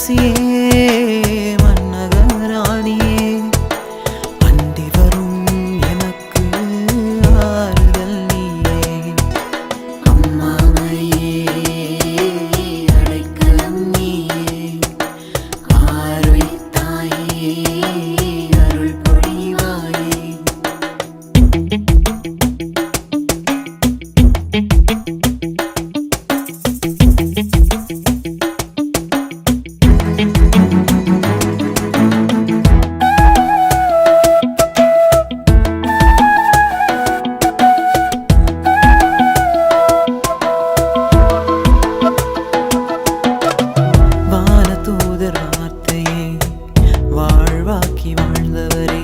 அரசியே வானதூதர் வார்த்தையே வாழ்வாக்கி வாழ்ந்தவரே.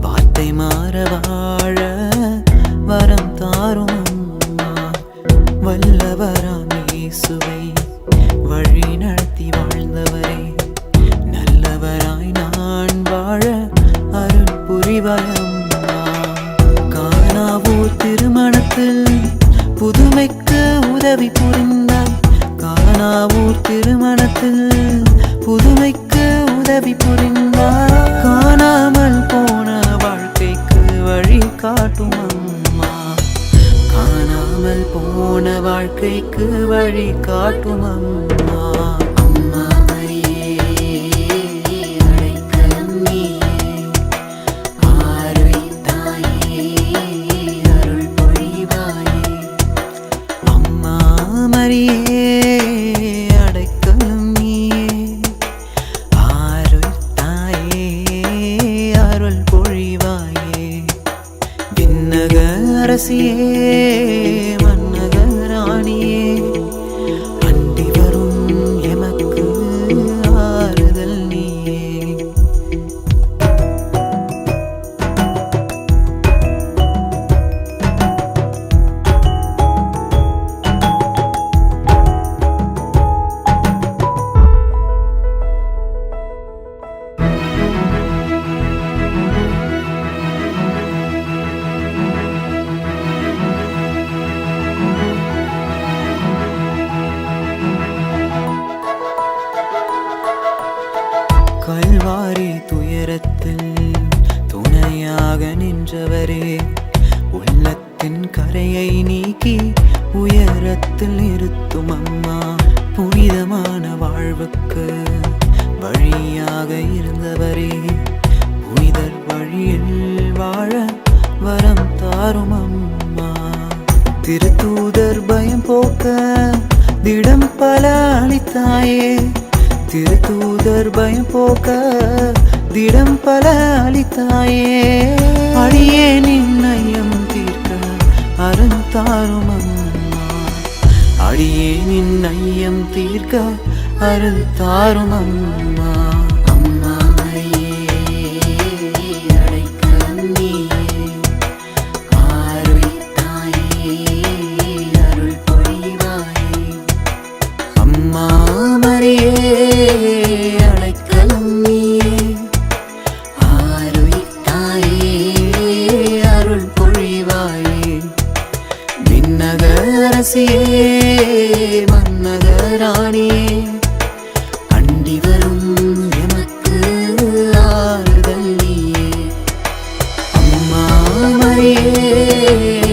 வார்த்தை மாற வாழ வரம் தாரும் அம்மா. வல்லவராம் இயேசுவை வழி நடத்தி வாழ்ந்தவரே. நல்லவராய் நான் வாழ அருள் புரிவாய் அம்மா. காணாவூர் திருமணத்தில் புதுமைக்கு உதவி புரிந்தார். காணாவூர் திருமணத்தில் புதுமைக்கு உதவி புரிந்தார் காணாமல் போன வாழ்க்கைக்கு வழி காட்டும் அம்மா. காணாமல் போன வாழ்க்கைக்கு வழி காட்டும் அம்மா. விண்ணக அரசியே மன்னக ராணியே துணையாக நின்றவரே உள்ளத்தின் கரையை நீக்கி உயரத்தில் நிறுத்தும் அம்மா புனிதமான வாழ்வுக்கு வழியாக இருந்தவரே. புனிதர் வழியில் வாழ வரம் தாரும் அம்மா. திருத்தூதர் பயம் போக்க திடம் பல அளித்தாயே. திருத்தூதர் பயம் போக்க திடம் பல அளித்தாயே. அழியே நின்னயம் தீர்க்க அருந்தாரும் அம்மா. அடியே நின்னயம் தீர்க்க அருள் தாரும் அம்மா. রে